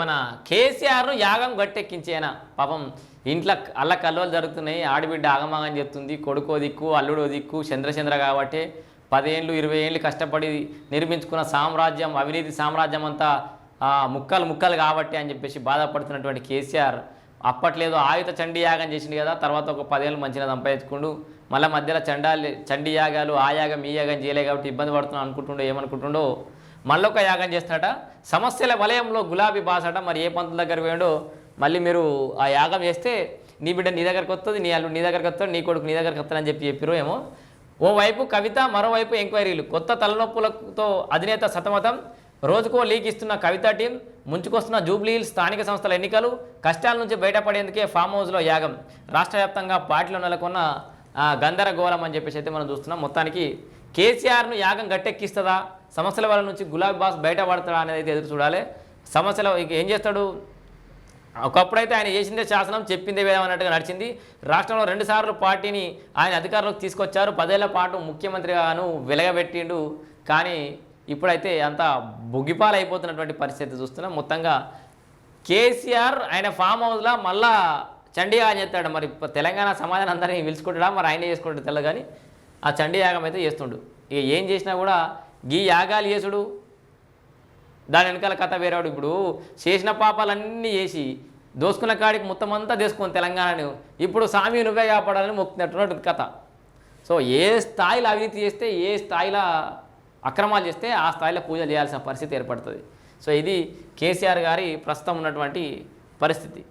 మన కేసీఆర్ను యాగం గట్టెక్కించేనా? పాపం ఇంట్లో అల్ల కల్లోలు జరుగుతున్నాయి. ఆడబిడ్డ ఆగమాగం చెప్తుంది. కొడుకో దిక్కు అల్లుడో దిక్కు చంద్రచంద్ర కాబట్టి పదేళ్ళు ఇరవై ఏళ్ళు కష్టపడి నిర్మించుకున్న సామ్రాజ్యం అవినీతి సామ్రాజ్యం అంతా ముక్కలు ముక్కలు కాబట్టి అని చెప్పేసి బాధపడుతున్నటువంటి కేసీఆర్ అప్పట్లేదో ఆయుధ చండీ యాగం చేసిండు కదా తర్వాత ఒక పదేళ్ళు మంచిగా సంపాదించుకుండు. మళ్ళీ మధ్యలో చండాలి చండీ యాగాలు ఆ యాగం ఈ యాగం చేయలే కాబట్టి ఇబ్బంది పడుతున్నాం అనుకుంటుండో ఏమనుకుంటుండో మళ్ళొక యాగం చేస్తాడట. సమస్యల వలయంలో గులాబీ బాసట మరి ఏ పంతుల దగ్గర పోయాడో మళ్ళీ మీరు ఆ యాగం చేస్తే నీ బిడ్డ నీ దగ్గరకు వస్తుంది నీ అల్లుడు నీ దగ్గరకు వస్తాడు నీ కొడుకు నీ దగ్గరకు వస్తాడని చెప్పి చెప్పిరు ఏమో. ఓవైపు కవిత మరోవైపు ఎంక్వైరీలు. కొత్త తలనొప్పులతో అధినేత సతమతం. రోజుకో లీక్ ఇస్తున్న కవిత టీం ముంచుకొస్తున్న జూబ్లీ హిల్స్ స్థానిక సంస్థల ఎన్నికలు కష్టాల నుంచి బయటపడేందుకే ఫామ్ హౌస్లో యాగం. రాష్ట్ర వ్యాప్తంగా పార్టీలో నెలకొన్న గందరగోళం అని చెప్పేసి అయితే మనం చూస్తున్నాం. మొత్తానికి కేసీఆర్ను యాగం గట్టెక్కిస్తుందా? సమస్యల వల్ల నుంచి గులాబీ బాస్ బయటపడతాడు అనేది అయితే ఎదురు చూడాలి. సమస్యలు ఇక ఏం చేస్తాడు? ఒకప్పుడైతే ఆయన చేసిందే శాసనం చెప్పిందే వేదం అన్నట్టుగా నడిచింది. రాష్ట్రంలో రెండుసార్లు పార్టీని ఆయన అధికారంలోకి తీసుకొచ్చారు. పదేళ్ళ పాటు ముఖ్యమంత్రిగాను వెలగబెట్టిండు. కానీ ఇప్పుడైతే అంత బొగ్గిపాలైపోతున్నటువంటి పరిస్థితి చూస్తున్నాం. మొత్తంగా కేసీఆర్ ఆయన ఫామ్ హౌస్లో మళ్ళా చండీయాగం చేస్తాడు మరి తెలంగాణ సమాజాన్ని అందరినీ పిలుచుకుంటాడా? మరి ఆయనే చేసుకుంటాడు తెల్ల కానీ ఆ చండీయాగం అయితే చేస్తుండు. ఇక ఏం చేసినా కూడా గీ యాగాలు చేసుడు దాని వెనకాల కథ వేరాడు ఇప్పుడు. చేసిన పాపాలన్నీ చేసి దోసుకున్న కాడికి మొత్తం అంతా తీసుకొని తెలంగాణను. ఇప్పుడు స్వామి నువ్వే కాపాడాలని మొక్కుతున్నట్టున్నట్టు కథ. సో ఏ స్థాయిలో అవినీతి చేస్తే ఏ స్థాయిలో అక్రమాలు చేస్తే ఆ స్థాయిలో పూజలు చేయాల్సిన పరిస్థితి ఏర్పడుతుంది. సో ఇది కేసీఆర్ గారి ప్రస్తుతం ఉన్నటువంటి పరిస్థితి.